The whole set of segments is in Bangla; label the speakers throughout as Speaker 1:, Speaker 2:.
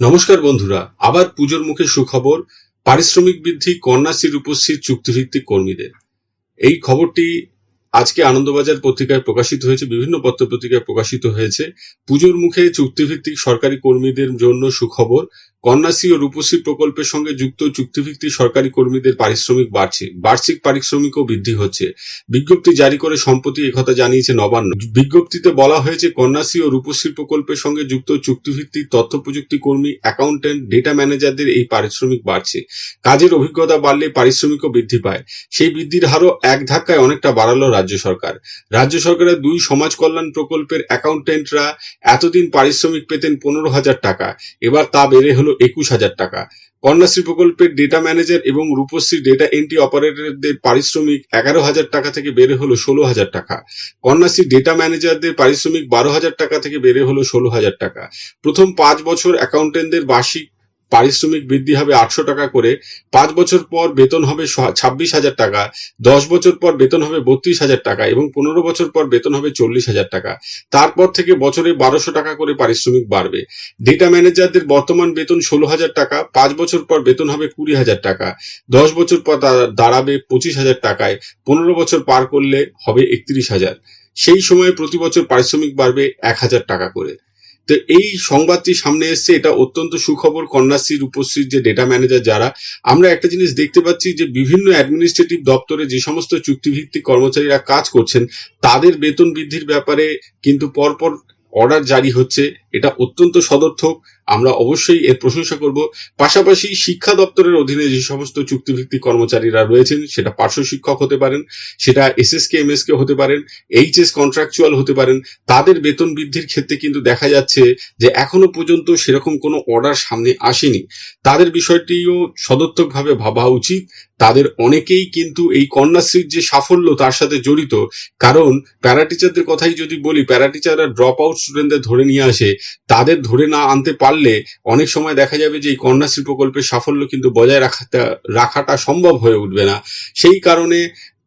Speaker 1: নমস্কার বন্ধুরা, আবার পুজোর মুখে সুখবর, পারিশ্রমিক বৃদ্ধি কন্যাশ্রী রূপশ্রী চুক্তিভিত্তিক কর্মীদের। এই খবরটি আজকে আনন্দবাজার পত্রিকায় প্রকাশিত হয়েছে, বিভিন্ন পত্র পত্রিকায় প্রকাশিত হয়েছে। পুজোর মুখে চুক্তিভিত্তিক সরকারি কর্মীদের জন্য সুখবর কন্যাশ্রী ও রূপশ্রী প্রকল্পের সঙ্গে যুক্ত চুক্তিভিত্তিক সরকারি কর্মীদের পারিশ্রমিক বাড়ছে। বার্ষিক পারিশ্রমিকও বৃদ্ধি হচ্ছে। বিজ্ঞপ্তি জারি করে সম্প্রতি একথা জানিয়েছে নবান্ন। বিজ্ঞপ্তিতে বলা হয়েছে, কন্যাশ্রী ও রূপশ্রী প্রকল্পের সঙ্গে যুক্ত চুক্তিভিত্তিক তথ্য প্রযুক্তি কর্মী, অ্যাকাউন্টেন্ট, ডেটা ম্যানেজারদের এই পারিশ্রমিক বাড়ছে। কাজের অভিজ্ঞতা বাড়লে পারিশ্রমিকও বৃদ্ধি পায়। সেই বৃদ্ধির হারও এক ধাক্কায় অনেকটা বাড়ালো রাজ্য সরকার। রাজ্য সরকারের দুই সমাজ কল্যাণ প্রকল্পের অ্যাকাউন্টেন্টরা এতদিন পারিশ্রমিক পেতেন পনেরো হাজার টাকা। এবার তা বেড়ে হলো একুশ হাজার টাকা। কন্যাশ্রী প্রকল্পের ডেটা ম্যানেজার এবং রূপশ্রী ডেটা এন্ট্রি অপারেটরদের পারিশ্রমিক এগারো হাজার টাকা থেকে বেড়ে হলো ষোলো হাজার টাকা। কন্যাশ্রী ডেটা ম্যানেজারদের পারিশ্রমিক বারো হাজার টাকা থেকে বেড়ে হলো ষোলো হাজার টাকা। প্রথম পাঁচ বছর অ্যাকাউন্টেন্টদের বার্ষিক পারিশ্রমিক বৃদ্ধি হবে আটশো টাকা করে, পাঁচ বছর পর বেতন হবে ছাব্বিশ হাজার টাকা, দশ বছর পর বেতন হবে বত্রিশ হাজার টাকা এবং পনেরো বছর পর বেতন হবে চল্লিশ হাজার টাকা। তারপর থেকে বছরে বারোশো টাকা করে পারিশ্রমিক বাড়বে। ডেটা ম্যানেজারদের বর্তমান বেতন ষোলো হাজার টাকা, পাঁচ বছর পর বেতন হবে কুড়ি হাজার টাকা, দশ বছর পর দাঁড়াবে পঁচিশ হাজার টাকায়, পনেরো বছর পার করলে হবে একত্রিশ হাজার। সেই সময় প্রতি বছর পারিশ্রমিক বাড়বে এক হাজার টাকা করে। তো এই সংবাদটি সামনে এসছে, এটা অত্যন্ত সুখবর। কন্যাশ্রীর রূপশ্রীর যে ডেটা ম্যানেজার যারা, আমরা একটা জিনিস দেখতে পাচ্ছি যে বিভিন্ন অ্যাডমিনিস্ট্রেটিভ দপ্তরে যে সমস্ত চুক্তিভিত্তিক কর্মচারীরা কাজ করছেন, তাদের বেতন বৃদ্ধির ব্যাপারে কিন্তু পরপর অর্ডার জারি হচ্ছে। এটা অত্যন্ত সদর্থক। আমরা অবশ্যই এর প্রশংসা করব। পাশাপাশি শিক্ষা দপ্তরের অধীনে যে সমস্ত চুক্তিভিত্তিক কর্মচারীরা রয়েছেন, সেটা পার্শ্ব শিক্ষক হতে পারেন, সেটা এস এসএসকে, এমএসকে হতে পারেন, এইচএস কন্ট্রাকচুয়াল হতে পারেন, তাদের বেতন বৃদ্ধির ক্ষেত্রে কিন্তু দেখা যাচ্ছে যে এখনও পর্যন্ত সেরকম কোনো অর্ডার সামনে আসেনি। তাদের বিষয়টিও সদর্থকভাবে ভাবা উচিত। তাদের অনেকেই কিন্তু এই কন্যাশ্রীর যে সাফল্য তার সাথে জড়িত, কারণ প্যারাটিচারদের কথাই যদি বলি প্যারাটিচাররা ড্রপ আউট স্টুডেন্টদের ধরে নিয়ে আসে, তাদের ধরে না আনতে পারলে অনেক সময় দেখা যাবে যে এই কন্যাশ্রী প্রকল্পের সাফল্য কিন্তু বজায় রাখাটা রাখাটা সম্ভব হয়ে উঠবে না। সেই কারণে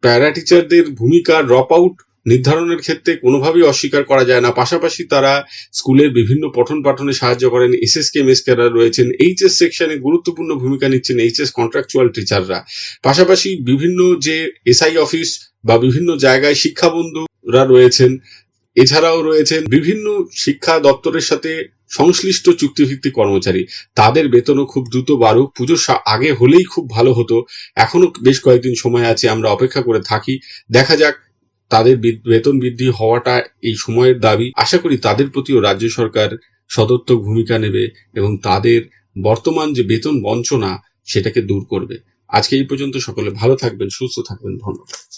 Speaker 1: প্যারা টিচারদের ভূমিকা ড্রপ আউট নির্ধারণের ক্ষেত্রে কোনোভাবেই অস্বীকার করা যায় না। পাশাপাশি তারা স্কুলের বিভিন্ন পঠন পাঠনে সাহায্য করেন। এসএসকে এমএসকেরা রয়েছেন। এইচএস সেকশনে গুরুত্বপূর্ণ ভূমিকা নিচ্ছেন এইচএস কন্ট্রাকচুয়াল টিচাররা পাশাপাশি বিভিন্ন যে এসআই অফিস বা বিভিন্ন জায়গায় শিক্ষাবন্ধুরা রয়েছেন, এছাড়াও রয়েছেন বিভিন্ন শিক্ষা দপ্তরের সাথে সংশ্লিষ্ট চুক্তিভিত্তিক কর্মচারী। তাদের বেতনও খুব দ্রুত বাড়ুক। পুজোর আগে হলেই খুব ভালো হতো। এখনও বেশ কয়েকদিন সময় আছে, আমরা অপেক্ষা করে থাকি। দেখা যাক তাদের বেতন বৃদ্ধি হওয়াটা এই সময়ের দাবি। আশা করি তাদের প্রতিও রাজ্য সরকার সদর্থক ভূমিকা নেবে এবং তাদের বর্তমান যে বেতন বঞ্চনা, সেটাকে দূর করবে। আজকে এই পর্যন্ত সকলে ভালো থাকবেন, সুস্থ থাকবেন। ধন্যবাদ।